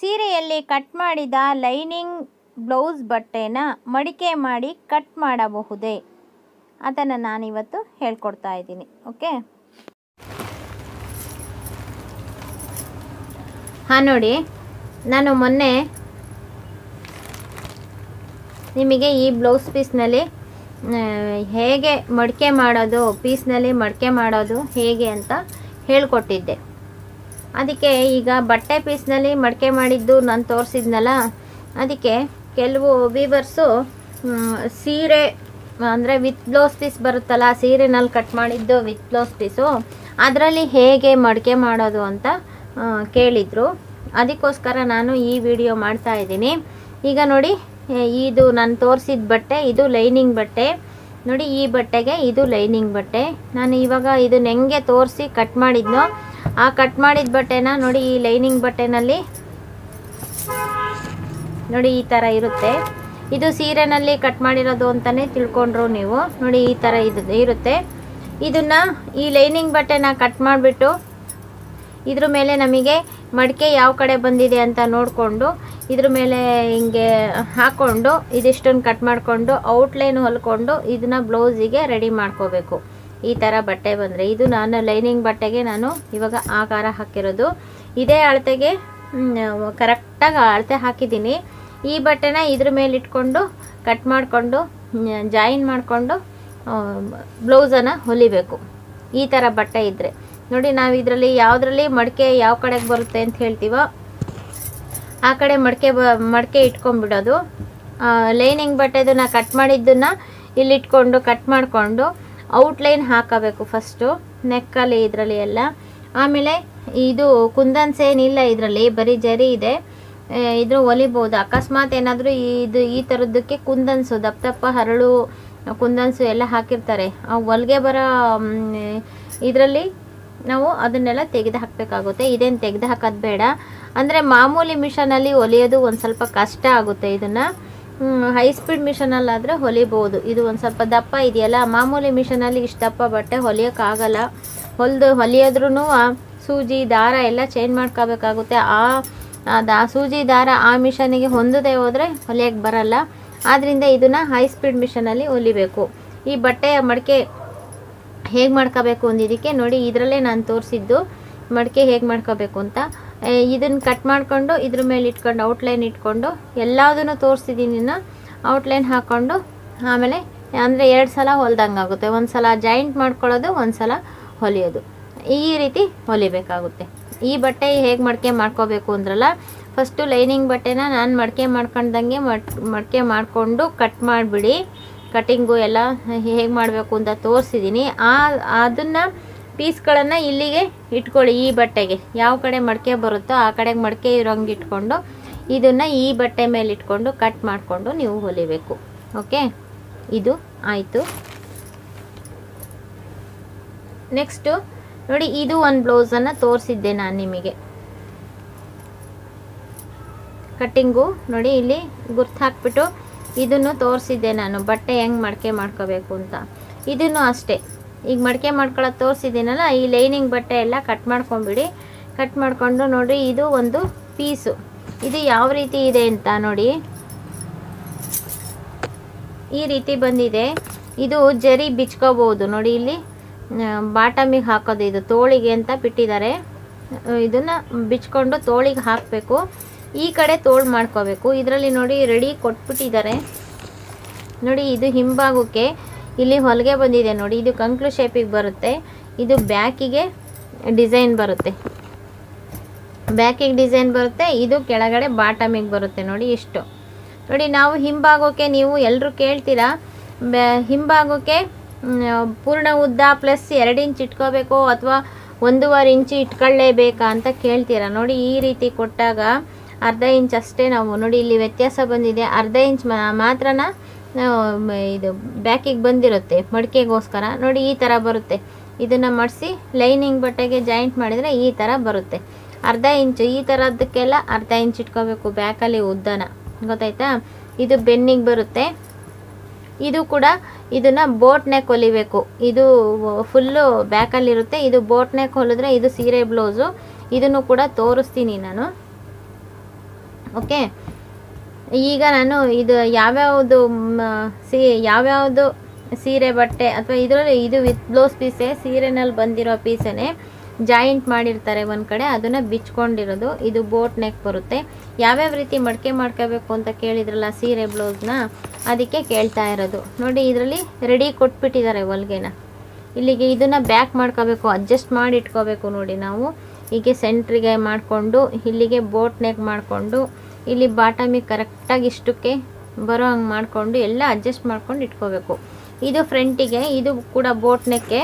ಸೀರೆಯಲ್ಲಿ cut ಮಾಡಿದ lining blouse ಬಟ್ಟೆನ ಮಡಿಕೆ ಮಾಡಿ ಕಟ್ ಮಾಡಬಹುದೇ? ಅದನ್ನು ನಾನಿವತ್ತು ಹೇಳ್ಕೊಡ್ತಾ ಇದ್ದೀನಿ, ಓಕೆ? ಹಾಂ, ನೋಡಿ, ನಾನು ಮೊನ್ನೆ ನಿಮಗೆ ಈ ಬ್ಲೌಸ್ ಪೀಸ್ನಲ್ಲಿ ಹೇಗೆ ಮಡಿಕೆ ಮಾಡೋದು, ಪೀಸ್ನಲ್ಲಿ ಮಡಿಕೆ ಮಾಡೋದು ಹೇಗೆ ಅಂತ ಹೇಳ್ಕೊಟ್ಟಿದ್ದೆ. ಅದಕ್ಕೆ ಈಗ ಬಟ್ಟೆ ಪೀಸ್ನಲ್ಲಿ ಮಡಿಕೆ ಮಾಡಿದ್ದು ನಾನು ತೋರಿಸಿದ್ನಲ್ಲ, ಅದಕ್ಕೆ ಕೆಲವು ವೀವರ್ಸು ಸೀರೆ, ಅಂದರೆ ವಿತ್ ಬ್ಲೌಸ್ ಪೀಸ್ ಬರುತ್ತಲ್ಲ, ಸೀರೆನಲ್ಲಿ ಕಟ್ ಮಾಡಿದ್ದು ವಿತ್ ಬ್ಲೌಸ್ ಪೀಸು ಅದರಲ್ಲಿ ಹೇಗೆ ಮಡಿಕೆ ಮಾಡೋದು ಅಂತ ಕೇಳಿದರು. ಅದಕ್ಕೋಸ್ಕರ ನಾನು ಈ ವಿಡಿಯೋ ಮಾಡ್ತಾ ಇದ್ದೀನಿ. ಈಗ ನೋಡಿ ಇದು ನಾನು ತೋರಿಸಿದ ಬಟ್ಟೆ, ಇದು ಲೈನಿಂಗ್ ಬಟ್ಟೆ. ನೋಡಿ, ಈ ಬಟ್ಟೆಗೆ ಇದು ಲೈನಿಂಗ್ ಬಟ್ಟೆ. ನಾನು ಇವಾಗ ಇದನ್ನ ಹೆಂಗೆ ತೋರಿಸಿ ಕಟ್ ಮಾಡಿದ್ನೋ ಆ ಕಟ್ ಮಾಡಿದ ಬಟ್ಟೆನ ನೋಡಿ ಈ ಲೈನಿಂಗ್ ಬಟ್ಟೆನಲ್ಲಿ. ನೋಡಿ ಈ ಥರ ಇರುತ್ತೆ. ಇದು ಸೀರೆನಲ್ಲಿ ಕಟ್ ಮಾಡಿರೋದು ಅಂತಲೇ ತಿಳ್ಕೊಂಡ್ರು ನೀವು. ನೋಡಿ ಈ ಥರ ಇದು ಇರುತ್ತೆ. ಇದನ್ನು ಈ ಲೈನಿಂಗ್ ಬಟ್ಟೆನ ಕಟ್ ಮಾಡಿಬಿಟ್ಟು ಇದ್ರ ಮೇಲೆ ನಮಗೆ ಮಡಿಕೆ ಯಾವ ಕಡೆ ಬಂದಿದೆ ಅಂತ ನೋಡಿಕೊಂಡು ಇದ್ರ ಮೇಲೆ ಹಿಂಗೆ ಹಾಕ್ಕೊಂಡು ಇದಿಷ್ಟನ್ನು ಕಟ್ ಮಾಡಿಕೊಂಡು ಔಟ್ಲೈನ್ ಹೊಲ್ಕೊಂಡು ಇದನ್ನ ಬ್ಲೌಸಿಗೆ ರೆಡಿ ಮಾಡ್ಕೋಬೇಕು. ಈ ಥರ ಬಟ್ಟೆ ಬಂದರೆ. ಇದು ನಾನು ಲೈನಿಂಗ್ ಬಟ್ಟೆಗೆ ನಾನು ಇವಾಗ ಆಕಾರ ಹಾಕಿರೋದು. ಇದೇ ಅಳತೆಗೆ ಕರೆಕ್ಟಾಗಿ ಅಳತೆ ಹಾಕಿದ್ದೀನಿ. ಈ ಬಟ್ಟೆನ ಇದ್ರ ಮೇಲೆ ಇಟ್ಕೊಂಡು ಕಟ್ ಮಾಡಿಕೊಂಡು ಜಾಯಿನ್ ಮಾಡಿಕೊಂಡು ಬ್ಲೌಸನ್ನು ಹೊಲಿಬೇಕು. ಈ ಥರ ಬಟ್ಟೆ ಇದ್ದರೆ ನೋಡಿ, ನಾವು ಇದರಲ್ಲಿ ಯಾವುದರಲ್ಲಿ ಮಡಿಕೆ ಯಾವ ಕಡೆಗೆ ಬರುತ್ತೆ ಅಂತ ಹೇಳ್ತೀವೋ, ಆ ಕಡೆ ಮಡಿಕೆ ಬ, ಮಡಿಕೆ ಇಟ್ಕೊಂಡ್ಬಿಡೋದು. ಲೈನಿಂಗ್ ಬಟ್ಟೆದನ್ನ ಕಟ್ ಮಾಡಿದ್ದನ್ನು ಇಲ್ಲಿ ಇಟ್ಕೊಂಡು ಕಟ್ ಮಾಡಿಕೊಂಡು ಔಟ್ಲೈನ್ ಹಾಕಬೇಕು ಫಸ್ಟು, ನೆಕ್ಕಲ್ಲಿ ಇದರಲ್ಲಿ ಎಲ್ಲ. ಆಮೇಲೆ ಇದು ಕುಂದನ್ಸ್ ಏನಿಲ್ಲ ಇದರಲ್ಲಿ, ಬರೀ ಜರಿ ಇದೆ. ಇದ್ರ ಹೊಲಿಬೋದು ಅಕಸ್ಮಾತ್ ಏನಾದರೂ ಇದು ಈ ಥರದ್ದಕ್ಕೆ ಕುಂದನ್ಸು ದಪ್ಪ ದಪ್ಪ ಹರಳು ಕುಂದನ್ಸು ಎಲ್ಲ ಹಾಕಿರ್ತಾರೆ. ಆ ಹೊಲಿಗೆ ಬರೋ ಇದರಲ್ಲಿ ನಾವು ಅದನ್ನೆಲ್ಲ ತೆಗೆದು ಹಾಕಬೇಕಾಗುತ್ತೆ. ಇದೇನು ತೆಗೆದು ಹಾಕೋದು ಬೇಡ. ಅಂದರೆ ಮಾಮೂಲಿ ಮಿಷನಲ್ಲಿ ಹೊಲಿಯೋದು ಒಂದು ಸ್ವಲ್ಪ ಕಷ್ಟ ಆಗುತ್ತೆ ಇದನ್ನು. ಹೈ ಸ್ಪೀಡ್ ಮಿಷನಲ್ಲಾದರೆ ಹೊಲಿಬೋದು. ಇದು ಒಂದು ಸ್ವಲ್ಪ ದಪ್ಪ ಇದೆಯಲ್ಲ? ಮಾಮೂಲಿ ಮಿಷನಲ್ಲಿ ಇಷ್ಟು ದಪ್ಪ ಬಟ್ಟೆ ಹೊಲಿಯೋಕ್ಕಾಗಲ್ಲ. ಹೊಲಿದು ಹೊಲಿಯೋದ್ರೂ ಸೂಜಿ ದಾರ ಎಲ್ಲ ಚೇಂಜ್ ಮಾಡ್ಕೋಬೇಕಾಗುತ್ತೆ. ಆ ದಾ, ಸೂಜಿ ದಾರ ಆ ಮಿಷನಿಗೆ ಹೊಂದದೇ ಹೋದರೆ ಹೊಲಿಯೋಕ್ಕೆ ಬರಲ್ಲ. ಆದ್ದರಿಂದ ಇದನ್ನು ಹೈ ಸ್ಪೀಡ್ ಮಿಷನಲ್ಲಿ ಹೊಲಿಬೇಕು. ಈ ಬಟ್ಟೆಯ ಮಡಿಕೆ ಹೇಗೆ ಮಾಡ್ಕೋಬೇಕು ಅಂದಿದ್ದಕ್ಕೆ ನೋಡಿ, ಇದರಲ್ಲೇ ನಾನು ತೋರಿಸಿದ್ದು ಮಡಿಕೆ ಹೇಗೆ ಮಾಡ್ಕೋಬೇಕು ಅಂತ. ಇದನ್ನು ಕಟ್ ಮಾಡಿಕೊಂಡು ಇದ್ರ ಮೇಲೆ ಇಟ್ಕೊಂಡು ಔಟ್ಲೈನ್ ಇಟ್ಕೊಂಡು ಎಲ್ಲದನ್ನು ತೋರಿಸಿದ್ದೀನಿ ಔಟ್ಲೈನ್ ಹಾಕ್ಕೊಂಡು ಆಮೇಲೆ ಅಂದರೆ ಎರಡು ಸಲ ಹೊಲ್ದಂಗೆ ಆಗುತ್ತೆ. ಒಂದು ಸಲ ಜಾಯಿಂಟ್ ಮಾಡ್ಕೊಳ್ಳೋದು ಒಂದು ಸಲ ಹೊಲಿಯೋದು. ಈ ರೀತಿ ಹೊಲಿಬೇಕಾಗುತ್ತೆ. ಈ ಬಟ್ಟೆ ಹೇಗೆ ಮಡಿಕೆ ಮಾಡ್ಕೋಬೇಕು ಅಂದ್ರಲ್ಲ ಫಸ್ಟು ಲೈನಿಂಗ್ ಬಟ್ಟೆನ ನಾನು ಮಡಿಕೆ ಮಾಡ್ಕೊಂಡಂಗೆ ಮಡ್, ಮಡಿಕೆ ಮಾಡಿಕೊಂಡು ಕಟ್ ಮಾಡಿಬಿಡಿ. ಕಟಿಂಗು ಎಲ್ಲ ಹೇಗೆ ಮಾಡಬೇಕು ಅಂತ ತೋರಿಸಿದ್ದೀನಿ ಆ, ಅದನ್ನು ಪೀಸ್ಗಳನ್ನು ಇಲ್ಲಿಗೆ ಇಟ್ಕೊಳ್ಳಿ ಈ ಬಟ್ಟೆಗೆ. ಯಾವ ಕಡೆ ಮಡಿಕೆ ಬರುತ್ತೋ ಆ ಕಡೆಗೆ ಮಡಿಕೆ ಇರೋಂಗೆ ಇಟ್ಕೊಂಡು ಇದನ್ನು ಈ ಬಟ್ಟೆ ಮೇಲೆ ಇಟ್ಕೊಂಡು ಕಟ್ ಮಾಡಿಕೊಂಡು ನೀವು ಹೊಲಿಬೇಕು. ಓಕೆ? ಇದು ಆಯಿತು. ನೆಕ್ಸ್ಟು ನೋಡಿ ಇದು ಒಂದು ಬ್ಲೌಸನ್ನು ತೋರಿಸಿದ್ದೆ ನಾನು ನಿಮಗೆ. ಕಟ್ಟಿಂಗು ನೋಡಿ ಇಲ್ಲಿ ಗುರ್ತು ಹಾಕ್ಬಿಟ್ಟು ಇದನ್ನು ತೋರಿಸಿದ್ದೆ ನಾನು. ಬಟ್ಟೆ ಹೆಂಗೆ ಮಡಿಕೆ ಮಾಡ್ಕೋಬೇಕು ಅಂತ. ಇದನ್ನು ಅಷ್ಟೇ. ಈಗ ಮಡಿಕೆ ಮಾಡ್ಕೊಳ್ಳೋದು ತೋರಿಸಿದ್ದೀನಲ್ಲ, ಈ ಲೈನಿಂಗ್ ಬಟ್ಟೆ ಎಲ್ಲ ಕಟ್ ಮಾಡ್ಕೊಂಬಿಡಿ. ಕಟ್ ಮಾಡಿಕೊಂಡು ನೋಡಿ, ಇದು ಒಂದು ಪೀಸು ಇದು ಯಾವ ರೀತಿ ಇದೆ ಅಂತ ನೋಡಿ. ಈ ರೀತಿ ಬಂದಿದೆ. ಇದು ಜರಿ ಬಿಚ್ಕೋಬೋದು. ನೋಡಿ ಇಲ್ಲಿ ಬಾಟಮಿಗೆ ಹಾಕೋದು ಇದು, ತೋಳಿಗೆ ಅಂತ ಬಿಟ್ಟಿದ್ದಾರೆ. ಇದನ್ನು ಬಿಚ್ಕೊಂಡು ತೋಳಿಗೆ ಹಾಕಬೇಕು. ಈ ಕಡೆ ತೋಳು ಮಾಡ್ಕೋಬೇಕು. ಇದರಲ್ಲಿ ನೋಡಿ ರೆಡಿ ಕೊಟ್ಬಿಟ್ಟಿದ್ದಾರೆ. ನೋಡಿ ಇದು ಹಿಂಭಾಗಕ್ಕೆ. ಇಲ್ಲಿ ಹೊಲಿಗೆ ಬಂದಿದೆ ನೋಡಿ, ಇದು ಕಂಕ್ಲು ಶೇಪಿಗೆ ಬರುತ್ತೆ. ಇದು ಬ್ಯಾಕಿಗೆ ಡಿಸೈನ್ ಬರುತ್ತೆ. ಬ್ಯಾಕಿಗೆ ಡಿಸೈನ್ ಬರುತ್ತೆ, ಇದು ಕೆಳಗಡೆ ಬಾಟಮಿಗೆ ಬರುತ್ತೆ ನೋಡಿ ಇಷ್ಟು. ನೋಡಿ, ನಾವು ಹಿಂಭಾಗಕ್ಕೆ ನೀವು ಎಲ್ಲರೂ ಕೇಳ್ತೀರಾ? ಹಿಂಭಾಗಕ್ಕೆ ಪೂರ್ಣ ಉದ್ದ ಪ್ಲಸ್ ಎರಡು ಇಂಚ್ ಇಟ್ಕೋಬೇಕು ಅಥವಾ ಒಂದೂವರೆ ಇಂಚು ಇಟ್ಕೊಳ್ಳೇಬೇಕಾ ಅಂತ ಕೇಳ್ತೀರಾ? ನೋಡಿ, ಈ ರೀತಿ ಕೊಟ್ಟಾಗ ಅರ್ಧ ಇಂಚ್ ಅಷ್ಟೇ ನಾವು ನೋಡಿ, ಇಲ್ಲಿ ವ್ಯತ್ಯಾಸ ಬಂದಿದೆ. ಅರ್ಧ ಇಂಚ್ ಮಾತ್ರನ? ಇದು ಬ್ಯಾಕಿಗೆ ಬಂದಿರುತ್ತೆ, ಮಡಿಕೆಗೋಸ್ಕರ. ನೋಡಿ, ಈ ಥರ ಬರುತ್ತೆ. ಇದನ್ನು ಮಡಿಸಿ, ಲೈನಿಂಗ್ ಬಟ್ಟೆಗೆ ಜಾಯಿಂಟ್ ಮಾಡಿದರೆ ಈ ಥರ ಬರುತ್ತೆ. ಅರ್ಧ ಇಂಚು, ಈ ಥರದ್ದಕ್ಕೆಲ್ಲ ಅರ್ಧ ಇಂಚ್ ಇಟ್ಕೋಬೇಕು ಬ್ಯಾಕಲ್ಲಿ ಉದ್ದನ. ಗೊತ್ತಾಯ್ತಾ? ಇದು ಬೆನ್ನಿಗೆ ಬರುತ್ತೆ. ಇದು ಕೂಡ ಇದನ್ನು ಬೋಟ್ ನೆಕ್ ಹೊಲಿಬೇಕು. ಇದು ಫುಲ್ಲು ಬ್ಯಾಕಲ್ಲಿರುತ್ತೆ ಇದು ಬೋಟ್ ನೆಕ್ ಹೊಲಿದ್ರೆ ಇದು ಸೀರೆ ಬ್ಲೌಸು. ಇದನ್ನು ಕೂಡ ತೋರಿಸ್ತೀನಿ ನಾನು. ಓಕೆ? ಈಗ ನಾನು ಇದು ಯಾವ್ಯಾವುದು ಸೀ, ಯಾವ್ಯಾವುದು ಸೀರೆ ಬಟ್ಟೆ ಅಥವಾ ಇದರಲ್ಲಿ ಇದು ವಿತ್ ಬ್ಲೌಸ್ ಪೀಸೆ, ಸೀರೆನಲ್ಲಿ ಬಂದಿರೋ ಪೀಸೇ ಜಾಯಿಂಟ್ ಮಾಡಿರ್ತಾರೆ ಒಂದು ಕಡೆ, ಅದನ್ನು ಬಿಚ್ಕೊಂಡಿರೋದು. ಇದು ಬೋಟ್ ನೆಕ್ ಬರುತ್ತೆ. ಯಾವ್ಯಾವ ರೀತಿ ಮಡಿಕೆ ಮಾಡ್ಕೋಬೇಕು ಅಂತ ಕೇಳಿದ್ರಲ್ಲ ಸೀರೆ, ಬ್ಲೌಸ್ನ, ಅದಕ್ಕೆ ಕೇಳ್ತಾ ಇರೋದು. ನೋಡಿ, ಇದರಲ್ಲಿ ರೆಡಿ ಕೊಟ್ಬಿಟ್ಟಿದ್ದಾರೆ ಹೊಲ್ಗೆನ. ಇಲ್ಲಿಗೆ ಇದನ್ನು ಬ್ಯಾಕ್ ಮಾಡ್ಕೋಬೇಕು, ಅಡ್ಜಸ್ಟ್ ಮಾಡಿ ಇಟ್ಕೋಬೇಕು ನೋಡಿ ನಾವು. ಹೀಗೆ ಸೆಂಟ್ರಿಗೆ ಮಾಡಿಕೊಂಡು, ಇಲ್ಲಿಗೆ ಬೋಟ್ ನೆಕ್ ಮಾಡಿಕೊಂಡು ಇಲ್ಲಿ ಬಾಟಮಿ ಕರೆಕ್ಟಾಗಿ ಇಷ್ಟಕ್ಕೆ ಬರೋ ಹಂಗೆ ಮಾಡಿಕೊಂಡು ಎಲ್ಲ ಅಡ್ಜಸ್ಟ್ ಮಾಡ್ಕೊಂಡು ಇಟ್ಕೋಬೇಕು. ಇದು ಫ್ರಂಟಿಗೆ, ಇದು ಕೂಡ ಬೋಟ್ನೆಕ್ಕೆ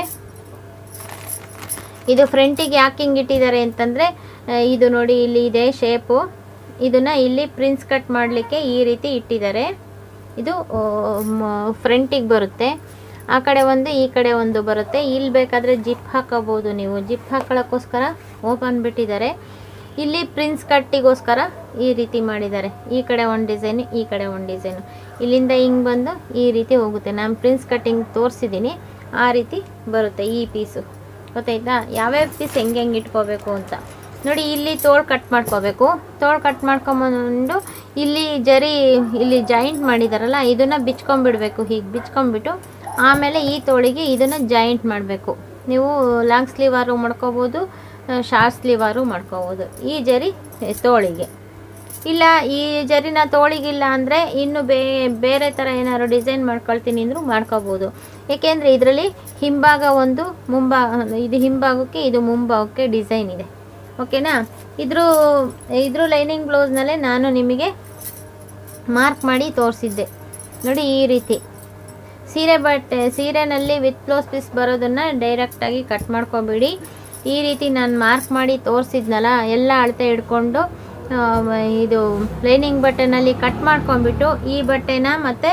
ಇದು ಫ್ರಂಟಿಗೆ ಯಾಕೆ ಹಿಂಗೆ ಇಟ್ಟಿದ್ದಾರೆ ಅಂತಂದರೆ ಇದು ನೋಡಿ ಇಲ್ಲಿ ಇದೆ ಶೇಪು ಇದನ್ನು ಇಲ್ಲಿ ಪ್ರಿನ್ಸ್ ಕಟ್ ಮಾಡಲಿಕ್ಕೆ ಈ ರೀತಿ ಇಟ್ಟಿದ್ದಾರೆ. ಇದು ಫ್ರಂಟಿಗೆ ಬರುತ್ತೆ. ಆ ಕಡೆ ಒಂದು, ಈ ಕಡೆ ಒಂದು ಬರುತ್ತೆ. ಇಲ್ಲಿ ಬೇಕಾದರೆ ಜಿಪ್ ಹಾಕೋಬೋದು ನೀವು. ಜಿಪ್ ಹಾಕೊಳ್ಳೋಕ್ಕೋಸ್ಕರ ಓಪನ್ ಬಿಟ್ಟಿದ್ದಾರೆ. ಇಲ್ಲಿ ಪ್ರಿನ್ಸ್ ಕಟ್ಟಿಗೋಸ್ಕರ ಈ ರೀತಿ ಮಾಡಿದ್ದಾರೆ. ಈ ಕಡೆ ಒಂದು ಡಿಸೈನು ಈ ಕಡೆ ಒಂದು ಡಿಸೈನು ಇಲ್ಲಿಂದ ಹಿಂಗೆ ಬಂದು ಈ ರೀತಿ ಹೋಗುತ್ತೆ. ನಾನು ಪ್ರಿನ್ಸ್ ಕಟ್ಟಿಂಗ್ ತೋರಿಸಿದ್ದೀನಿ ಆ ರೀತಿ ಬರುತ್ತೆ ಈ ಪೀಸು ಗೊತ್ತಾಯ್ತಾ? ಯಾವ್ಯಾವ ಪೀಸ್ ಹೆಂಗೆ ಹೆಂಗೆ ಇಟ್ಕೋಬೇಕು ಅಂತ. ನೋಡಿ, ಇಲ್ಲಿ ತೋಳು ಕಟ್ ಮಾಡ್ಕೋಬೇಕು. ತೋಳು ಕಟ್ ಮಾಡ್ಕೊಂಬಂದು ಇಲ್ಲಿ ಜರಿ, ಇಲ್ಲಿ ಜಾಯಿಂಟ್ ಮಾಡಿದಾರಲ್ಲ, ಇದನ್ನು ಬಿಚ್ಕೊಂಬಿಡಬೇಕು ಹೀಗೆ ಬಿಚ್ಕೊಂಬಿಟ್ಟು ಆಮೇಲೆ ಈ ತೋಳಿಗೆ ಇದನ್ನು ಜಾಯಿಂಟ್ ಮಾಡಬೇಕು. ನೀವು ಲಾಂಗ್ ಸ್ಲೀವ್ ಆರು ಮಾಡ್ಕೋಬೋದು ಶಾರ್ಟ್ ಸ್ಲೀವಾರು ಮಾಡ್ಕೋಬೋದು. ಈ ಜರಿ ತೋಳಿಗೆ. ಇಲ್ಲ, ಈ ಜರಿನ ತೋಳಿಗಿಲ್ಲ ಅಂದರೆ ಇನ್ನು ಬೇರೆ ಥರ ಏನಾದ್ರು ಡಿಸೈನ್ ಮಾಡ್ಕೊಳ್ತೀನಿ ಅಂದರೂ ಮಾಡ್ಕೋಬೋದು. ಏಕೆಂದರೆ ಇದರಲ್ಲಿ ಹಿಂಭಾಗ ಒಂದು ಮುಂಭಾಗ ಇದು ಹಿಂಭಾಗಕ್ಕೆ, ಇದು ಮುಂಭಾಗಕ್ಕೆ ಡಿಸೈನ್ ಇದೆ. ಓಕೆನಾ? ಇದ್ರ ಇದ್ರ ಲೈನಿಂಗ್ ಬ್ಲೌಸ್ನಲ್ಲೇ ನಾನು ನಿಮಗೆ ಮಾರ್ಕ್ ಮಾಡಿ ತೋರಿಸಿದ್ದೆ. ನೋಡಿ ಈ ರೀತಿ. ಸೀರೆ ಬಟ್ಟೆ, ಸೀರೆನಲ್ಲಿ ವಿತ್ ಬ್ಲೌಸ್ ಪೀಸ್ ಬರೋದನ್ನು ಡೈರೆಕ್ಟಾಗಿ ಕಟ್ ಮಾಡ್ಕೊಬೇಡಿ. ಈ ರೀತಿ ನಾನು ಮಾರ್ಕ್ ಮಾಡಿ ತೋರಿಸಿದ್ನಲ್ಲ, ಎಲ್ಲ ಅಳತೆ ಹಿಡ್ಕೊಂಡು ಇದು ಲೈನಿಂಗ್ ಬಟ್ಟೆನಲ್ಲಿ ಕಟ್ ಮಾಡ್ಕೊಂಡ್ಬಿಟ್ಟು, ಈ ಬಟ್ಟೆನ ಮತ್ತು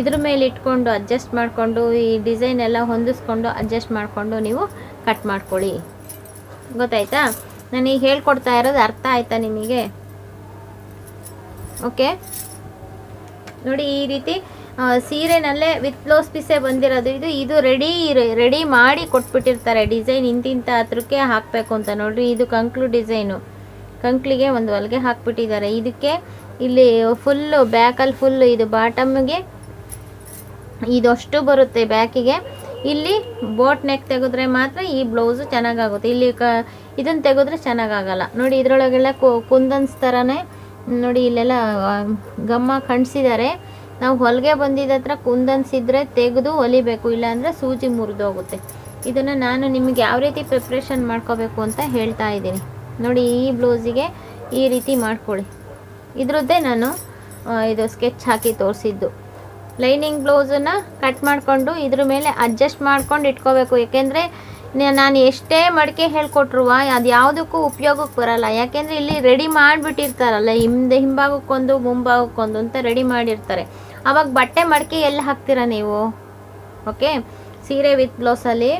ಇದ್ರ ಮೇಲೆ ಇಟ್ಕೊಂಡು ಅಡ್ಜಸ್ಟ್ ಮಾಡಿಕೊಂಡು, ಈ ಡಿಸೈನ್ ಎಲ್ಲ ಹೊಂದಿಸ್ಕೊಂಡು ಅಡ್ಜಸ್ಟ್ ಮಾಡಿಕೊಂಡು ನೀವು ಕಟ್ ಮಾಡ್ಕೊಳ್ಳಿ. ಗೊತ್ತಾಯ್ತಾ? ನಾನು ಈಗ ಹೇಳ್ಕೊಡ್ತಾ ಇರೋದು ಅರ್ಥ ಆಯ್ತಾ ನಿಮಗೆ? ಓಕೆ ನೋಡಿ ಈ ರೀತಿ ಸೀರೆನಲ್ಲೇ ವಿತ್ ಬ್ಲೌಸ್ ಪೀಸೇ ಬಂದಿರೋದು. ಇದು ಇದು ರೆಡಿ ರೆಡಿ ಮಾಡಿ ಕೊಟ್ಬಿಟ್ಟಿರ್ತಾರೆ. ಡಿಸೈನ್ ಇಂತಿಂಥ ಹತ್ರಕ್ಕೆ ಹಾಕಬೇಕು ಅಂತ ನೋಡಿರಿ. ಇದು ಕಂಕ್ಳು ಡಿಸೈನು ಕಂಕ್ಳಿಗೆ ಒಂದು ಹೊಲಿಗೆ ಹಾಕ್ಬಿಟ್ಟಿದ್ದಾರೆ. ಇದಕ್ಕೆ ಇಲ್ಲಿ ಫುಲ್ಲು ಬ್ಯಾಕಲ್ಲಿ ಫುಲ್ಲು ಇದು ಬಾಟಮ್ಗೆ ಇದಷ್ಟು ಬರುತ್ತೆ ಬ್ಯಾಕಿಗೆ ಇಲ್ಲಿ ಬೋಟ್ ನೆಕ್ ತೆಗೆದ್ರೆ ಮಾತ್ರ ಈ ಬ್ಲೌಸು ಚೆನ್ನಾಗಾಗುತ್ತೆ. ಇಲ್ಲಿ ಕ, ಇದನ್ನು ತೆಗೆದ್ರೆ ಚೆನ್ನಾಗಾಗಲ್ಲ. ನೋಡಿ, ಇದರೊಳಗೆಲ್ಲ ಕುಂದನ್ಸ್ ಥರನೇ ನೋಡಿ, ಇಲ್ಲೆಲ್ಲ ಗಮ್ಮ ಕಣ್ಸಿದ್ದಾರೆ. ನಾವು ಹೊಲಿಗೆ ಬಂದಿದ್ದ ಹತ್ರ ಕುಂದನ್ಸಿದ್ರೆ ತೆಗೆದು ಹೊಲಿಬೇಕು, ಇಲ್ಲಾಂದರೆ ಸೂಜಿ ಮುರಿದೋಗುತ್ತೆ. ಇದನ್ನು ನಾನು ನಿಮಗೆ ಯಾವ ರೀತಿ ಪ್ರಿಪ್ರೇಷನ್ ಮಾಡ್ಕೋಬೇಕು ಅಂತ ಹೇಳ್ತಾ ಇದ್ದೀನಿ. ನೋಡಿ, ಈ ಬ್ಲೌಸಿಗೆ ಈ ರೀತಿ ಮಾಡ್ಕೊಳ್ಳಿ. ಇದರದ್ದೇ ನಾನು ಇದು ಸ್ಕೆಚ್ ಹಾಕಿ ತೋರಿಸಿದ್ದು. ಲೈನಿಂಗ್ ಬ್ಲೌಸನ್ನು ಕಟ್ ಮಾಡಿಕೊಂಡು ಇದ್ರ ಮೇಲೆ ಅಡ್ಜಸ್ಟ್ ಮಾಡ್ಕೊಂಡು ಇಟ್ಕೋಬೇಕು. ಏಕೆಂದರೆ ನಾನು ಎಷ್ಟೇ ಮಡಿಕೆ ಹೇಳ್ಕೊಟ್ರು ಅದು ಯಾವುದಕ್ಕೂ ಉಪಯೋಗಕ್ಕೆ ಬರಲ್ಲ. ಯಾಕೆಂದರೆ ಇಲ್ಲಿ ರೆಡಿ ಮಾಡಿಬಿಟ್ಟಿರ್ತಾರಲ್ಲ, ಹಿಂದೆ ಹಿಂಭಾಗಕ್ಕೊಂದು, ಮುಂಭಾಗಕ್ಕೊಂದು ಅಂತ ರೆಡಿ ಮಾಡಿರ್ತಾರೆ. ಅವಾಗ ಬಟ್ಟೆ ಮಡಿಕೆ ಎಲ್ಲಿ ಹಾಕ್ತೀರಾ ನೀವು? ಓಕೆ ಸೀರೆ ವಿತ್ ಬ್ಲೌಸಲ್ಲಿ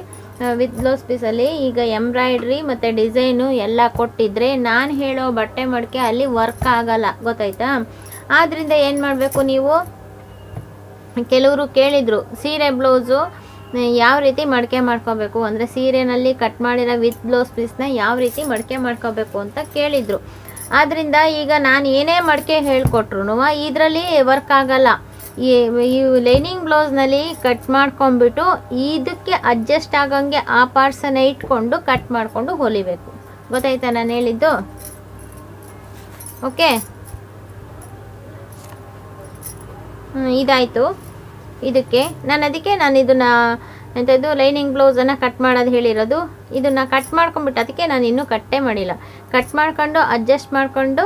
ವಿತ್ ಬ್ಲೌಸ್ ಪೀಸಲ್ಲಿ ಈಗ ಎಂಬ್ರಾಯ್ಡ್ರಿ ಮತ್ತು ಡಿಸೈನು ಎಲ್ಲ ಕೊಟ್ಟಿದ್ರೆ ನಾನು ಹೇಳೋ ಬಟ್ಟೆ ಮಡಿಕೆ ಅಲ್ಲಿ ವರ್ಕ್ ಆಗಲ್ಲ. ಗೊತ್ತಾಯ್ತಾ? ಆದ್ದರಿಂದ ಏನು ಮಾಡಬೇಕು ನೀವು? ಕೆಲವರು ಕೇಳಿದರು, ಸೀರೆ ಬ್ಲೌಸು ಯಾವ ರೀತಿ ಮಡಿಕೆ ಮಾಡ್ಕೋಬೇಕು? ಅಂದರೆ ಸೀರೆನಲ್ಲಿ ಕಟ್ ಮಾಡಿರೋ ವಿತ್ ಬ್ಲೌಸ್ ಪೀಸ್ನ ಯಾವ ರೀತಿ ಮಡಿಕೆ ಮಾಡ್ಕೋಬೇಕು ಅಂತ ಕೇಳಿದರು. ಆದ್ದರಿಂದ ಈಗ ನಾನು ಏನೇ ಮಡಿಕೆ ಹೇಳ್ಕೊಟ್ರು ಇದರಲ್ಲಿ ವರ್ಕ್ ಆಗಲ್ಲ. ಈ ಲೈನಿಂಗ್ ಬ್ಲೌಸ್ನಲ್ಲಿ ಕಟ್ ಮಾಡ್ಕೊಂಡ್ಬಿಟ್ಟು ಇದಕ್ಕೆ ಅಡ್ಜಸ್ಟ್ ಆಗೋಂಗೆ ಆ ಪಾರ್ಟ್ಸನ್ನು ಇಟ್ಕೊಂಡು ಕಟ್ ಮಾಡಿಕೊಂಡು ಹೊಲಿಬೇಕು. ಗೊತ್ತಾಯ್ತಾ ನಾನು ಹೇಳಿದ್ದು? ಓಕೆ ಇದಾಯಿತು. ಇದಕ್ಕೆ ನಾನು ಅದಕ್ಕೆ ನಾನು ಇದನ್ನು ಎಂಥದ್ದು ಲೈನಿಂಗ್ ಬ್ಲೌಸನ್ನು ಕಟ್ ಮಾಡೋದು ಹೇಳಿರೋದು. ಇದನ್ನು ಕಟ್ ಮಾಡ್ಕೊಂಬಿಟ್ಟು ಅದಕ್ಕೆ ನಾನು ಇನ್ನೂ ಕಟ್ಟೇ ಮಾಡಿಲ್ಲ. ಕಟ್ ಮಾಡ್ಕೊಂಡು ಅಡ್ಜಸ್ಟ್ ಮಾಡಿಕೊಂಡು,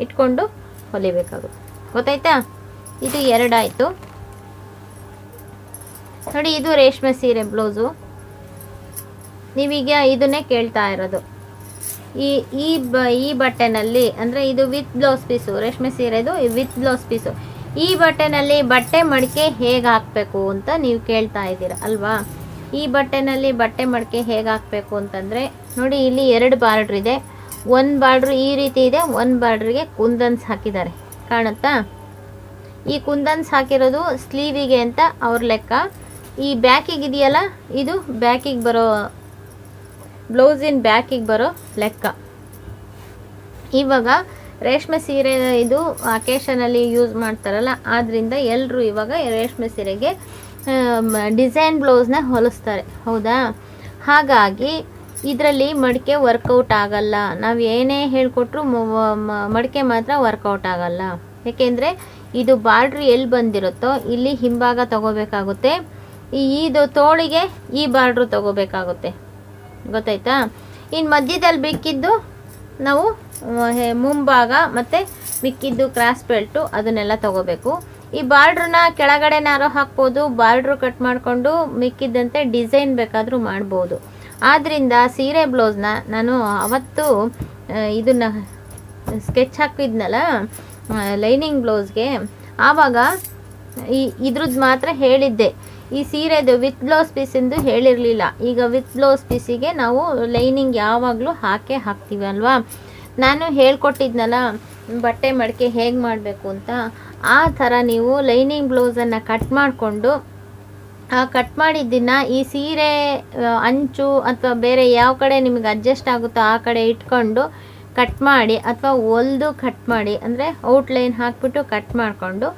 ಇಟ್ಕೊಂಡು ಹೊಲಿಬೇಕಾಗುತ್ತೆ. ಗೊತ್ತಾಯ್ತಾ? ಇದು ಎರಡಾಯಿತು. ನೋಡಿ, ಇದು ರೇಷ್ಮೆ ಸೀರೆ ಬ್ಲೌಸು. ನೀವೀಗ ಇದನ್ನೇ ಕೇಳ್ತಾ ಇರೋದು. ಈ ಈ ಬ, ಈ ಬಟ್ಟೆನಲ್ಲಿ, ಅಂದರೆ ಇದು ವಿತ್ ಬ್ಲೌಸ್ ಪೀಸು, ರೇಷ್ಮೆ ಸೀರೆದು ವಿತ್ ಬ್ಲೌಸ್ ಪೀಸು. ಈ ಬಟ್ಟೆನಲ್ಲಿ ಬಟ್ಟೆ ಮಡಿಕೆ ಹೇಗೆ ಹಾಕಬೇಕು ಅಂತ ನೀವು ಕೇಳ್ತಾ ಇದ್ದೀರ, ಅಲ್ವಾ? ಈ ಬಟ್ಟೆನಲ್ಲಿ ಬಟ್ಟೆ ಮಡಿಕೆ ಹೇಗೆ ಹಾಕಬೇಕು ಅಂತಂದರೆ, ನೋಡಿ, ಇಲ್ಲಿ ಎರಡು ಬಾರ್ಡ್ರ್ ಇದೆ. ಒಂದು ಬಾರ್ಡ್ರ್ ಈ ರೀತಿ ಇದೆ, ಒಂದು ಬಾರ್ಡ್ರಿಗೆ ಕುಂದನ್ಸ್ ಹಾಕಿದ್ದಾರೆ. ಕಾಣುತ್ತಾ? ಈ ಕುಂದನ್ಸ್ ಹಾಕಿರೋದು ಸ್ಲೀವಿಗೆ ಅಂತ ಅವ್ರ ಲೆಕ್ಕ. ಈ ಬ್ಯಾಕಿಗೆ ಇದೆಯಲ್ಲ, ಇದು ಬ್ಯಾಕಿಗೆ ಬರೋ ಬ್ಲೌಸಿನ ಬ್ಯಾಕಿಗೆ ಬರೋ ಲೆಕ್ಕ. ಇವಾಗ ರೇಷ್ಮೆ ಸೀರೆ ಇದು ಅಕೇಶನಲ್ಲಿ ಯೂಸ್ ಮಾಡ್ತಾರಲ್ಲ ಆದ್ದರಿಂದ ಎಲ್ಲರೂ ಇವಾಗ ರೇಷ್ಮೆ ಸೀರೆಗೆ ಡಿಸೈನ್ ಬ್ಲೌಸ್ನ ಹೊಲಿಸ್ತಾರೆ. ಹೌದಾ? ಹಾಗಾಗಿ ಇದರಲ್ಲಿ ಮಡಿಕೆ ವರ್ಕೌಟ್ ಆಗಲ್ಲ. ನಾವು ಏನೇ ಹೇಳಿಕೊಟ್ರು ಮಡಿಕೆ ಮಾತ್ರ ವರ್ಕೌಟ್ ಆಗಲ್ಲ. ಏಕೆಂದರೆ ಇದು ಬಾರ್ಡ್ರ್ ಎಲ್ಲಿ ಬಂದಿರುತ್ತೋ ಇಲ್ಲಿ ಹಿಂಭಾಗ ತಗೋಬೇಕಾಗುತ್ತೆ. ಈ ಇದು ತೋಳಿಗೆ ಈ ಬಾರ್ಡ್ರು ತಗೋಬೇಕಾಗುತ್ತೆ. ಗೊತ್ತಾಯ್ತಾ? ಇನ್ನು ಮಧ್ಯದಲ್ಲಿ ಬಿಕ್ಕಿದ್ದು ನಾವು ಮುಂಭಾಗ ಮತ್ತು ಮಿಕ್ಕಿದ್ದು ಕ್ರಾಸ್ ಬೆಲ್ಟು ಅದನ್ನೆಲ್ಲ ತಗೋಬೇಕು. ಈ ಬಾರ್ಡ್ರನ್ನ ಕೆಳಗಡೆನಾರು ಹಾಕ್ಬೋದು, ಬಾರ್ಡ್ರು ಕಟ್ ಮಾಡಿಕೊಂಡು ಮಿಕ್ಕಿದ್ದಂತೆ ಡಿಸೈನ್ ಬೇಕಾದರೂ ಮಾಡ್ಬೋದು. ಆದ್ದರಿಂದ ಸೀರೆ ಬ್ಲೌಸ್ನ ನಾನು ಅವತ್ತು ಇದನ್ನ ಸ್ಕೆಚ್ ಹಾಕಿದ್ನಲ್ಲ ಲೈನಿಂಗ್ ಬ್ಲೌಸ್ಗೆ. ಆವಾಗ ಈ ಇದ್ರದ್ದು ಮಾತ್ರ ಹೇಳಿದ್ದೆ. ಈ ಸೀರೆದು ವಿತ್ ಬ್ಲೌಸ್ ಪೀಸಿಂದು ಹೇಳಿರಲಿಲ್ಲ. ಈಗ ವಿತ್ ಬ್ಲೌಸ್ ಪೀಸಿಗೆ ನಾವು ಲೈನಿಂಗ್ ಯಾವಾಗಲೂ ಹಾಕೇ ಹಾಕ್ತೀವಿ ಅಲ್ವಾ? ನಾನು ಹೇಳ್ಕೊಟ್ಟಿದ್ನಲ್ಲ, ಬಟ್ಟೆ ಮಡಿಕೆ ಹೇಗೆ ಮಾಡಬೇಕು ಅಂತ. ಆ ಥರ ನೀವು ಲೈನಿಂಗ್ ಬ್ಲೌಸನ್ನು ಕಟ್ ಮಾಡಿಕೊಂಡು, ಆ ಕಟ್ ಮಾಡಿದ್ದನ್ನು ಈ ಸೀರೆ ಅಂಚು ಅಥವಾ ಬೇರೆ ಯಾವ ಕಡೆ ನಿಮಗೆ ಅಡ್ಜಸ್ಟ್ ಆಗುತ್ತೋ ಆ ಕಡೆ ಇಟ್ಕೊಂಡು ಕಟ್ ಮಾಡಿ ಅಥವಾ ಹೊಲ್ದು ಕಟ್ ಮಾಡಿ, ಅಂದರೆ ಔಟ್ಲೈನ್ ಹಾಕ್ಬಿಟ್ಟು ಕಟ್ ಮಾಡಿಕೊಂಡು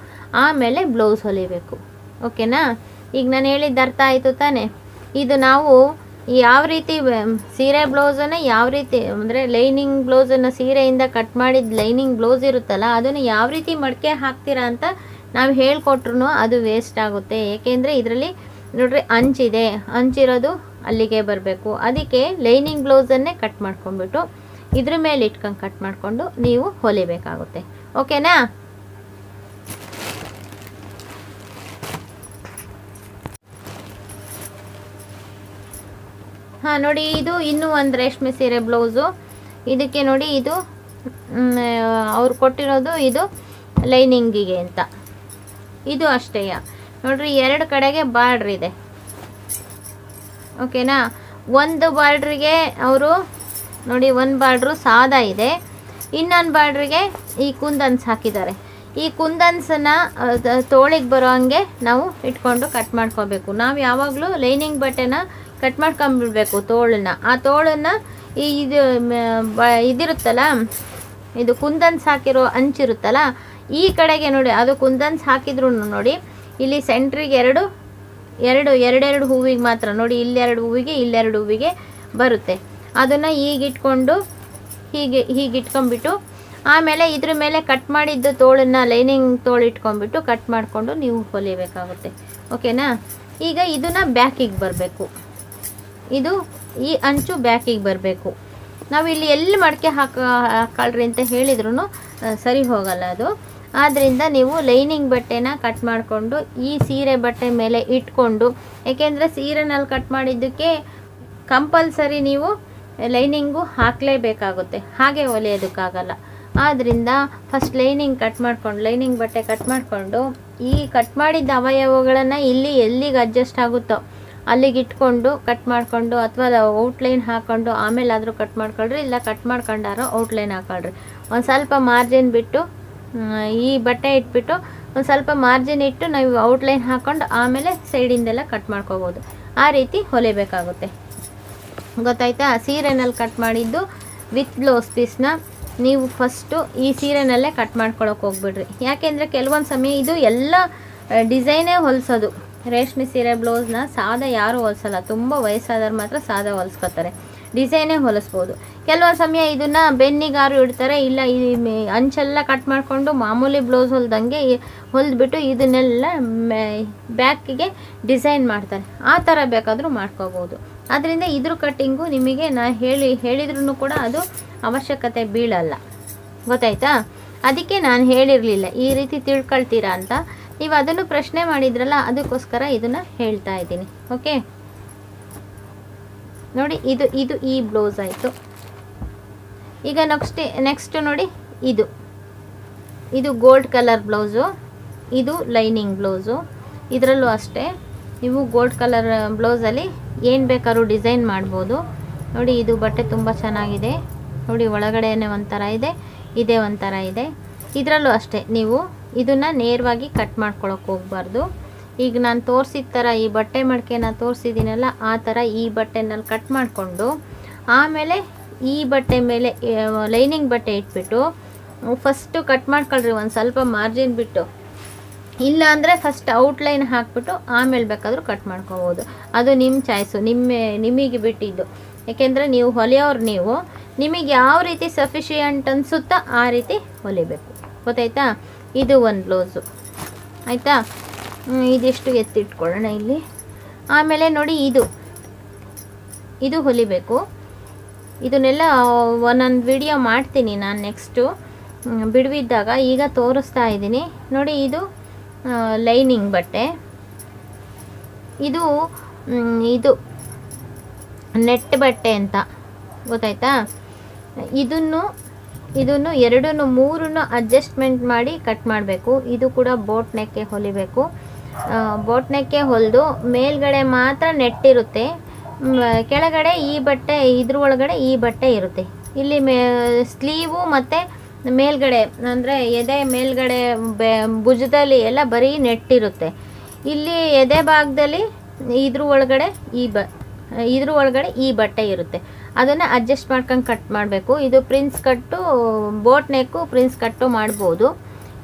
ಆಮೇಲೆ ಬ್ಲೌಸ್ ಹೊಲಿಬೇಕು. ಓಕೆನಾ ಈಗ ನಾನು ಹೇಳಿದ್ದು ಅರ್ಥ ಆಯಿತು ತಾನೇ? ಇದು ನಾವು ಯಾವ ರೀತಿ ಸೀರೆ ಬ್ಲೌಸನ್ನು ಯಾವ ರೀತಿ, ಅಂದರೆ ಲೈನಿಂಗ್ ಬ್ಲೌಸನ್ನು ಸೀರೆಯಿಂದ ಕಟ್ ಮಾಡಿದ ಲೈನಿಂಗ್ ಬ್ಲೌಸ್ ಇರುತ್ತಲ್ಲ, ಅದನ್ನು ಯಾವ ರೀತಿ ಮಡಿಕೆ ಹಾಕ್ತೀರಾ ಅಂತ ನಾವು ಹೇಳ್ಕೊಟ್ರು ಅದು ವೇಸ್ಟ್ ಆಗುತ್ತೆ. ಏಕೆಂದರೆ ಇದರಲ್ಲಿ ನೋಡ್ರಿ ಅಂಚಿದೆ. ಅಂಚಿರೋದು ಅಲ್ಲಿಗೆ ಬರಬೇಕು. ಅದಕ್ಕೆ ಲೈನಿಂಗ್ ಬ್ಲೌಸನ್ನೇ ಕಟ್ ಮಾಡ್ಕೊಂಡ್ಬಿಟ್ಟು ಇದ್ರ ಮೇಲೆ ಇಟ್ಕೊಂಡು ಕಟ್ ಮಾಡಿಕೊಂಡು ನೀವು ಹೊಲಿಬೇಕಾಗುತ್ತೆ ಓಕೆನಾ ಹಾಂ, ನೋಡಿ, ಇದು ಇನ್ನೂ ಒಂದು ರೇಷ್ಮೆ ಸೀರೆ ಬ್ಲೌಸು. ಇದಕ್ಕೆ ನೋಡಿ, ಇದು ಅವ್ರು ಕೊಟ್ಟಿರೋದು ಇದು ಲೈನಿಂಗಿಗೆ ಅಂತ. ಇದು ಅಷ್ಟೇಯ ನೋಡ್ರಿ, ಎರಡು ಕಡೆಗೆ ಬಾರ್ಡ್ರ್ ಇದೆ. ಓಕೆನಾ ಒಂದು ಬಾರ್ಡ್ರಿಗೆ ಅವರು ನೋಡಿ, ಒಂದು ಬಾರ್ಡ್ರು ಸಾದಾ ಇದೆ. ಇನ್ನೊಂದು ಬಾರ್ಡ್ರಿಗೆ ಈ ಕುಂದನ್ಸ್ ಹಾಕಿದ್ದಾರೆ. ಈ ಕುಂದನ್ಸನ್ನು ತೋಳಿಗೆ ಬರೋ ಹಂಗೆ ನಾವು ಇಟ್ಕೊಂಡು ಕಟ್ ಮಾಡ್ಕೋಬೇಕು. ನಾವು ಯಾವಾಗಲೂ ಲೈನಿಂಗ್ ಬಟ್ಟೆನ ಕಟ್ ಮಾಡ್ಕೊಂಬಿಡ್ಬೇಕು ತೋಳನ್ನ. ಆ ತೋಳನ್ನ ಈ ಇದು ಇದಿರುತ್ತಲ್ಲ, ಇದು ಕುಂದನ್ಸ್ ಹಾಕಿರೋ ಅಂಚಿರುತ್ತಲ್ಲ ಈ ಕಡೆಗೆ ನೋಡಿ, ಅದು ಕುಂದನ್ಸ್ ಹಾಕಿದ್ರು ನೋಡಿ, ಇಲ್ಲಿ ಸೆಂಟ್ರಿಗೆ ಎರಡು ಎರಡು, ಎರಡೆರಡು ಹೂವಿಗೆ ಮಾತ್ರ ನೋಡಿ, ಇಲ್ಲೆರಡು ಹೂವಿಗೆ ಇಲ್ಲೆರಡು ಹೂವಿಗೆ ಬರುತ್ತೆ. ಅದನ್ನು ಹೀಗಿಟ್ಕೊಂಡು ಹೀಗೆ ಹೀಗೆ ಇಟ್ಕೊಂಡ್ಬಿಟ್ಟು ಆಮೇಲೆ ಇದ್ರ ಮೇಲೆ ಕಟ್ ಮಾಡಿದ್ದ ತೋಳನ್ನ ಲೈನಿಂಗ್ ತೋಳು ಇಟ್ಕೊಂಡ್ಬಿಟ್ಟು ಕಟ್ ಮಾಡಿಕೊಂಡು ನೀವು ಹೊಲಿಬೇಕಾಗುತ್ತೆ. ಓಕೆನಾ ಈಗ ಇದನ್ನ ಬ್ಯಾಕಿಗೆ ಬರಬೇಕು. ಇದು ಈ ಅಂಚು ಬ್ಯಾಕಿಗೆ ಬರಬೇಕು. ನಾವು ಇಲ್ಲಿ ಎಲ್ಲಿ ಮಡಕೆ ಹಾಕ ಹಾಕಳ್ರಿ ಅಂತ ಹೇಳಿದ್ರು ಸರಿ ಹೋಗಲ್ಲ ಅದು. ಆದ್ದರಿಂದ ನೀವು ಲೈನಿಂಗ್ ಬಟ್ಟೆನ ಕಟ್ ಮಾಡಿಕೊಂಡು ಈ ಸೀರೆ ಬಟ್ಟೆ ಮೇಲೆ ಇಟ್ಕೊಂಡು, ಏಕೆಂದರೆ ಸೀರೆನಲ್ಲಿ ಕಟ್ ಮಾಡಿದ್ದಕ್ಕೆ ಕಂಪಲ್ಸರಿ ನೀವು ಲೈನಿಂಗು ಹಾಕಲೇಬೇಕಾಗುತ್ತೆ. ಹಾಗೆ ಹೊಲಿಯೋದಕ್ಕಾಗಲ್ಲ ಆದ್ದರಿಂದ ಫಸ್ಟ್ ಲೈನಿಂಗ್ ಕಟ್ ಮಾಡ್ಕೊಂಡು ಲೈನಿಂಗ್ ಬಟ್ಟೆ ಕಟ್ ಮಾಡಿಕೊಂಡು, ಈ ಕಟ್ ಮಾಡಿದ್ದ ಅವಯವಗಳನ್ನು ಇಲ್ಲಿ ಎಲ್ಲಿಗೆ ಅಡ್ಜಸ್ಟ್ ಆಗುತ್ತೋ, ಅಲ್ಲಿಗೆ ಇಟ್ಕೊಂಡು ಕಟ್ ಮಾಡಿಕೊಂಡು ಅಥವಾ ಔಟ್ಲೈನ್ ಹಾಕ್ಕೊಂಡು ಆಮೇಲೆ ಆದರೂ ಕಟ್ ಮಾಡ್ಕೊಳ್ರಿ, ಇಲ್ಲ ಕಟ್ ಮಾಡ್ಕೊಂಡಾರೋ ಔಟ್ಲೈನ್ ಹಾಕೊಳ್ರಿ. ಒಂದು ಸ್ವಲ್ಪ ಮಾರ್ಜಿನ್ ಬಿಟ್ಟು ಈ ಬಟ್ಟೆ ಇಟ್ಬಿಟ್ಟು ಒಂದು ಸ್ವಲ್ಪ ಮಾರ್ಜಿನ್ ಇಟ್ಟು ನಾವು ಔಟ್ಲೈನ್ ಹಾಕ್ಕೊಂಡು ಆಮೇಲೆ ಸೈಡಿಂದೆಲ್ಲ ಕಟ್ ಮಾಡ್ಕೋಬೋದು. ಆ ರೀತಿ ಹೊಲಿಬೇಕಾಗುತ್ತೆ. ಗೊತ್ತಾಯ್ತಾ? ಸೀರೆನಲ್ಲಿ ಕಟ್ ಮಾಡಿದ್ದು ವಿತ್ ಬ್ಲೌಸ್ ಪೀಸ್ನ ನೀವು ಫಸ್ಟು ಈ ಸೀರೆನಲ್ಲೇ ಕಟ್ ಮಾಡ್ಕೊಳಕ್ಕೆ ಹೋಗ್ಬಿಡ್ರಿ. ಯಾಕೆಂದರೆ ಕೆಲವೊಂದು ಸಮಯ ಇದು ಎಲ್ಲ ಡಿಸೈನೇ ಹೊಲಿಸೋದು. ರೇಷ್ಮೆ ಸೀರೆ ಬ್ಲೌಸ್ನ ಸಾದ ಯಾರೂ ಹೊಲಿಸಲ್ಲ. ತುಂಬ ವಯಸ್ಸಾದವ್ರು ಮಾತ್ರ ಸಾದ ಹೊಲಿಸ್ಕೊತಾರೆ. ಡಿಸೈನೇ ಹೊಲಿಸ್ಬೋದು. ಕೆಲವೊಂದು ಸಮಯ ಇದನ್ನು ಬೆನ್ನಿಗಾರು ಇಡ್ತಾರೆ. ಇಲ್ಲ ಈ ಅಂಚೆಲ್ಲ ಕಟ್ ಮಾಡಿಕೊಂಡು ಮಾಮೂಲಿ ಬ್ಲೌಸ್ ಹೊಲ್ದಂಗೆ ಹೊಲಿದ್ಬಿಟ್ಟು ಇದನ್ನೆಲ್ಲ ಬ್ಯಾಕಿಗೆ ಡಿಸೈನ್ ಮಾಡ್ತಾರೆ. ಆ ಥರ ಬೇಕಾದರೂ ಮಾಡ್ಕೋಬೋದು. ಆದ್ದರಿಂದ ಇದ್ರ ಕಟ್ಟಿಂಗು ನಿಮಗೆ ನಾ ಹೇಳಿ ಹೇಳಿದ್ರೂ ಕೂಡ ಅದು ಅವಶ್ಯಕತೆ ಬೀಳಲ್ಲ. ಗೊತ್ತಾಯ್ತಾ? ಅದಕ್ಕೆ ನಾನು ಹೇಳಿರಲಿಲ್ಲ. ಈ ರೀತಿ ತಿಳ್ಕೊಳ್ತೀರಾ ಅಂತ. ನೀವು ಅದನ್ನು ಪ್ರಶ್ನೆ ಮಾಡಿದ್ರಲ್ಲ, ಅದಕ್ಕೋಸ್ಕರ ಇದನ್ನು ಹೇಳ್ತಾ ಇದ್ದೀನಿ. ಓಕೆ? ನೋಡಿ, ಇದು ಇದು ಈ ಬ್ಲೌಸ್ ಆಯಿತು. ಈಗ ನೆಕ್ಸ್ಟ್ ನೆಕ್ಸ್ಟ್ ನೋಡಿ, ಇದು. ಇದು ಗೋಲ್ಡ್ ಕಲರ್ ಬ್ಲೌಸು. ಇದು ಲೈನಿಂಗ್ ಬ್ಲೌಸು. ಇದರಲ್ಲೂ ಅಷ್ಟೇ. ನೀವು ಗೋಲ್ಡ್ ಕಲರ್ ಬ್ಲೌಸಲ್ಲಿ ಏನು ಬೇಕಾದ್ರೂ ಡಿಸೈನ್ ಮಾಡ್ಬೋದು. ನೋಡಿ, ಇದು ಬಟ್ಟೆ ತುಂಬ ಚೆನ್ನಾಗಿದೆ. ನೋಡಿ, ಒಳಗಡೆನೇ ಒಂಥರ ಇದೆ, ಇದೇ ಒಂಥರ ಇದೆ. ಇದರಲ್ಲೂ ಅಷ್ಟೇ, ನೀವು ಇದನ್ನು ನೇರವಾಗಿ ಕಟ್ ಮಾಡ್ಕೊಳಕ್ಕೆ ಹೋಗ್ಬಾರ್ದು. ಈಗ ನಾನು ತೋರಿಸಿದ ಥರ ಈ ಬಟ್ಟೆ ಮಡಿಕೆನ ತೋರಿಸಿದ್ದೀನಲ್ಲ ಆ ಥರ ಈ ಬಟ್ಟೆನಲ್ಲಿ ಕಟ್ ಮಾಡಿಕೊಂಡು, ಆಮೇಲೆ ಈ ಬಟ್ಟೆ ಮೇಲೆ ಲೈನಿಂಗ್ ಬಟ್ಟೆ ಇಟ್ಬಿಟ್ಟು, ಫಸ್ಟು ಕಟ್ ಮಾಡ್ಕೊಳ್ರಿ, ಒಂದು ಸ್ವಲ್ಪ ಮಾರ್ಜಿನ್ ಬಿಟ್ಟು. ಇಲ್ಲ ಅಂದರೆ ಫಸ್ಟ್ ಔಟ್ಲೈನ್ ಹಾಕ್ಬಿಟ್ಟು ಆಮೇಲೆ ಬೇಕಾದರೂ ಕಟ್ ಮಾಡ್ಕೋಬೋದು. ಅದು ನಿಮ್ಮ ಚಾಯ್ಸು ನಿಮ್ಮ, ನಿಮಗೆ ಬಿಟ್ಟಿದ್ದು. ಏಕೆಂದರೆ ನೀವು ಹೊಲಿಯೋರು ನೀವು, ನಿಮಗೆ ಯಾವ ರೀತಿ ಸಫಿಷಿಯಂಟ್ ಅನಿಸುತ್ತೋ ಆ ರೀತಿ ಹೊಲಿಬೇಕು. ಗೊತ್ತಾಯ್ತಾ? ಇದು ಒಂದು ಬ್ಲೌಸು ಆಯಿತಾ? ಇದಿಷ್ಟು ಎತ್ತಿಟ್ಕೊಳ್ಳೋಣ ಇಲ್ಲಿ. ಆಮೇಲೆ ನೋಡಿ ಇದು. ಇದು ಹೊಲಿಬೇಕು. ಇದನ್ನೆಲ್ಲ ಒಂದೊಂದು ವಿಡಿಯೋ ಮಾಡ್ತೀನಿ ನಾನು ನೆಕ್ಸ್ಟು ಬಿಡುವಿದ್ದಾಗ ಈಗ ತೋರಿಸ್ತಾ ಇದ್ದೀನಿ. ನೋಡಿ ಇದು ಲೈನಿಂಗ್ ಬಟ್ಟೆ. ಇದು ಇದು ನೆಟ್ ಬಟ್ಟೆ ಅಂತ. ಗೊತ್ತಾಯ್ತಾ? ಇದನ್ನು ಇದನ್ನು ಎರಡನ್ನು, ಮೂರನ್ನು ಅಡ್ಜಸ್ಟ್ಮೆಂಟ್ ಮಾಡಿ ಕಟ್ ಮಾಡಬೇಕು. ಇದು ಕೂಡ ಬೋಟ್ ನೆಕ್ಕೆ ಹೊಲಿಬೇಕು. ಬೋಟ್ ನೆಕ್ಕೆ ಹೊಲಿದು ಮೇಲ್ಗಡೆ ಮಾತ್ರ ನೆಟ್ಟಿರುತ್ತೆ ಕೆಳಗಡೆ ಈ ಬಟ್ಟೆ ಇದ್ರ ಒಳಗಡೆ ಈ ಬಟ್ಟೆ ಇರುತ್ತೆ. ಇಲ್ಲಿ ಮೇ ಸ್ಲೀವು ಮತ್ತು ಮೇಲ್ಗಡೆ, ಅಂದರೆ ಎದೆ ಮೇಲ್ಗಡೆ ಬೆ, ಭುಜದಲ್ಲಿ ಎಲ್ಲ ಬರೀ ನೆಟ್ಟಿರುತ್ತೆ. ಇಲ್ಲಿ ಎದೆ ಭಾಗದಲ್ಲಿ ಇದ್ರ ಒಳಗಡೆ ಈ ಬ, ಇದ್ರ ಒಳಗಡೆ ಈ ಬಟ್ಟೆ ಇರುತ್ತೆ. ಅದನ್ನು ಅಡ್ಜಸ್ಟ್ ಮಾಡ್ಕೊಂಡು ಕಟ್ ಮಾಡಬೇಕು. ಇದು ಪ್ರಿನ್ಸ್ ಕಟ್ಟು ಬೋಟ್ ನೆಕ್ಕು ಪ್ರಿನ್ಸ್ ಕಟ್ಟು ಮಾಡ್ಬೋದು.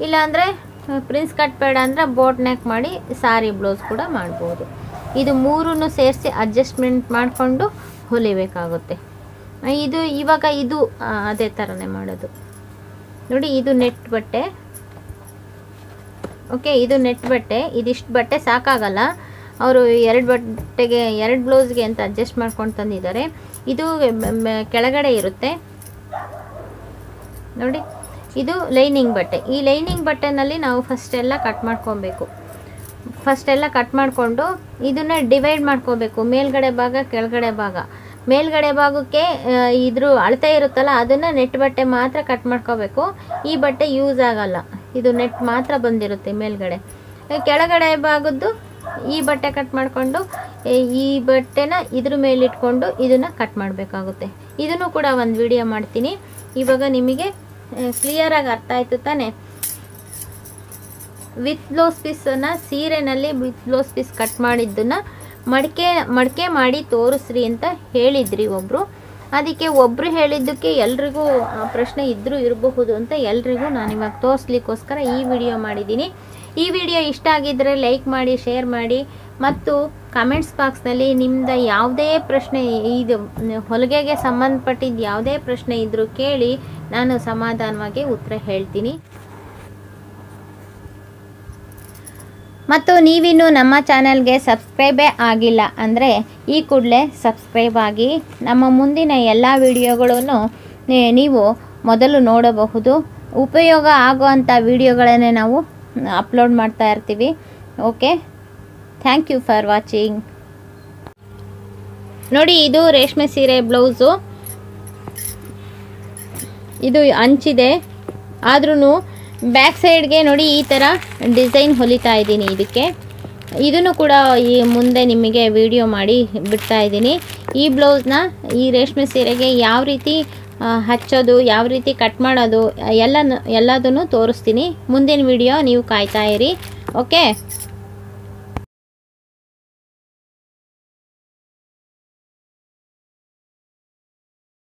ಇಲ್ಲಾಂದರೆ ಪ್ರಿನ್ಸ್ ಕಟ್ ಬೇಡ ಅಂದರೆ ಬೋಟ್ ನೆಕ್ ಮಾಡಿ ಸಾರಿ ಬ್ಲೌಸ್ ಕೂಡ ಮಾಡ್ಬೋದು. ಇದು ಮೂರನ್ನು ಸೇರಿಸಿ ಅಡ್ಜಸ್ಟ್ಮೆಂಟ್ ಮಾಡಿಕೊಂಡು ಹೊಲಿಬೇಕಾಗುತ್ತೆ. ಇದು ಇವಾಗ ಇದು ಅದೇ ಥರನೇ ಮಾಡೋದು. ನೋಡಿ, ಇದು ನೆಟ್ ಬಟ್ಟೆ. ಓಕೆ, ಇದು ನೆಟ್ ಬಟ್ಟೆ. ಇದಿಷ್ಟು ಬಟ್ಟೆ ಸಾಕಾಗಲ್ಲ. ಅವರು ಎರಡು ಬಟ್ಟೆಗೆ, ಎರಡು ಬ್ಲೌಸ್ಗೆ ಅಂತ ಅಡ್ಜಸ್ಟ್ ಮಾಡ್ಕೊಂಡು ತಂದಿದ್ದಾರೆ. ಇದು ಕೆಳಗಡೆ ಇರುತ್ತೆ. ನೋಡಿ, ಇದು ಲೈನಿಂಗ್ ಬಟ್ಟೆ. ಈ ಲೈನಿಂಗ್ ಬಟ್ಟೆನಲ್ಲಿ ನಾವು ಫಸ್ಟ್ ಎಲ್ಲ ಕಟ್ ಮಾಡ್ಕೊಬೇಕು. ಫಸ್ಟ್ ಎಲ್ಲ ಕಟ್ ಮಾಡಿಕೊಂಡು ಇದನ್ನ ಡಿವೈಡ್ ಮಾಡ್ಕೋಬೇಕು. ಮೇಲ್ಗಡೆ ಭಾಗ, ಕೆಳಗಡೆ ಭಾಗ. ಮೇಲ್ಗಡೆ ಭಾಗಕ್ಕೆ ಇದ್ರ ಅಳತೆ ಇರುತ್ತಲ್ಲ, ಅದನ್ನು ನೆಟ್ ಬಟ್ಟೆ ಮಾತ್ರ ಕಟ್ ಮಾಡ್ಕೋಬೇಕು. ಈ ಬಟ್ಟೆ ಯೂಸ್ ಆಗಲ್ಲ. ಇದು ನೆಟ್ ಮಾತ್ರ ಬಂದಿರುತ್ತೆ ಮೇಲ್ಗಡೆ. ಕೆಳಗಡೆ ಭಾಗದ್ದು ಈ ಬಟ್ಟೆ ಕಟ್ ಮಾಡಿಕೊಂಡು, ಈ ಬಟ್ಟೆನ ಇದ್ರ ಮೇಲಿಟ್ಕೊಂಡು ಇದನ್ನು ಕಟ್ ಮಾಡಬೇಕಾಗುತ್ತೆ. ಇದನ್ನು ಕೂಡ ಒಂದು ವಿಡಿಯೋ ಮಾಡ್ತೀನಿ. ಇವಾಗ ನಿಮಗೆ ಕ್ಲಿಯರಾಗಿ ಅರ್ಥ ಆಯಿತು ತಾನೇ? ವಿತ್ ಬ್ಲೌಸ್ ಪೀಸನ್ನು ಸೀರೆನಲ್ಲಿ ವಿತ್ ಬ್ಲೌಸ್ ಪೀಸ್ ಕಟ್ ಮಾಡಿದ್ದನ್ನು ಮಡಿಕೆ ಮಡಿಕೆ ಮಾಡಿ ತೋರಿಸ್ರಿ ಅಂತ ಹೇಳಿದ್ರಿ ಒಬ್ಬರು ಅದಕ್ಕೆ ಒಬ್ಬರು ಹೇಳಿದ್ದಕ್ಕೆ ಎಲ್ರಿಗೂ ಪ್ರಶ್ನೆ ಇದ್ದರೂ ಇರಬಹುದು ಅಂತ ಎಲ್ರಿಗೂ ನಾನು ಇವಾಗ ತೋರಿಸ್ಲಿಕ್ಕೋಸ್ಕರ ಈ ವಿಡಿಯೋ ಮಾಡಿದ್ದೀನಿ. ಈ ವಿಡಿಯೋ ಇಷ್ಟ ಆಗಿದ್ದರೆ ಲೈಕ್ ಮಾಡಿ, ಶೇರ್ ಮಾಡಿ ಮತ್ತು ಕಮೆಂಟ್ಸ್ ಬಾಕ್ಸ್ನಲ್ಲಿ ನಿಮ್ಮದ ಯಾವುದೇ ಪ್ರಶ್ನೆ ಇದು, ಹೊಲಿಗೆಗೆ ಸಂಬಂಧಪಟ್ಟಿದ್ದು ಯಾವುದೇ ಪ್ರಶ್ನೆ ಇದ್ದರೂ ಕೇಳಿ ನಾನು ಸಮಾಧಾನವಾಗಿ ಉತ್ತರ ಹೇಳ್ತೀನಿ. ಮತ್ತು ನೀವಿನ್ನು ನಮ್ಮ ಚಾನಲ್ಗೆ ಸಬ್ಸ್ಕ್ರೈಬೇ ಆಗಿಲ್ಲ ಅಂದರೆ ಈ ಕೂಡಲೇ ಸಬ್ಸ್ಕ್ರೈಬ್ ಆಗಿ ನಮ್ಮ ಮುಂದಿನ ಎಲ್ಲ ವಿಡಿಯೋಗಳನ್ನು ನೀವು ಮೊದಲು ನೋಡಬಹುದು. ಉಪಯೋಗ ಆಗುವಂಥ ವಿಡಿಯೋಗಳನ್ನೇ ನಾವು ಅಪ್ಲೋಡ್ ಮಾಡ್ತಾ ಇರ್ತೀವಿ. Okay? Thank you for watching. ನೋಡಿ, ಇದು ರೇಷ್ಮೆ ಸೀರೆ ಬ್ಲೌಸು. ಇದು ಹಂಚಿದೆ. ಆದ್ರೂ ಬ್ಯಾಕ್ ಸೈಡ್ಗೆ ನೋಡಿ ಈ ಥರ ಡಿಸೈನ್ ಹೊಲಿತಾ ಇದ್ದೀನಿ ಇದಕ್ಕೆ. ಇದನ್ನು ಕೂಡ ಈ ಮುಂದೆ ನಿಮಗೆ ವಿಡಿಯೋ ಮಾಡಿ ಬಿಡ್ತಾ ಇದ್ದೀನಿ. ಈ ಬ್ಲೌಸ್ನ ಈ ರೇಷ್ಮೆ ಸೀರೆಗೆ ಯಾವ ರೀತಿ ಹಚ್ಚೋದು, ಯಾವ ರೀತಿ ಕಟ್ ಮಾಡೋದು ಎಲ್ಲ ಎಲ್ಲದನ್ನು ತೋರಿಸ್ತೀನಿ. ಮುಂದಿನ ವಿಡಿಯೋ ನೀವು ಕಾಯ್ತಾ ಇರಿ. ಓಕೆ?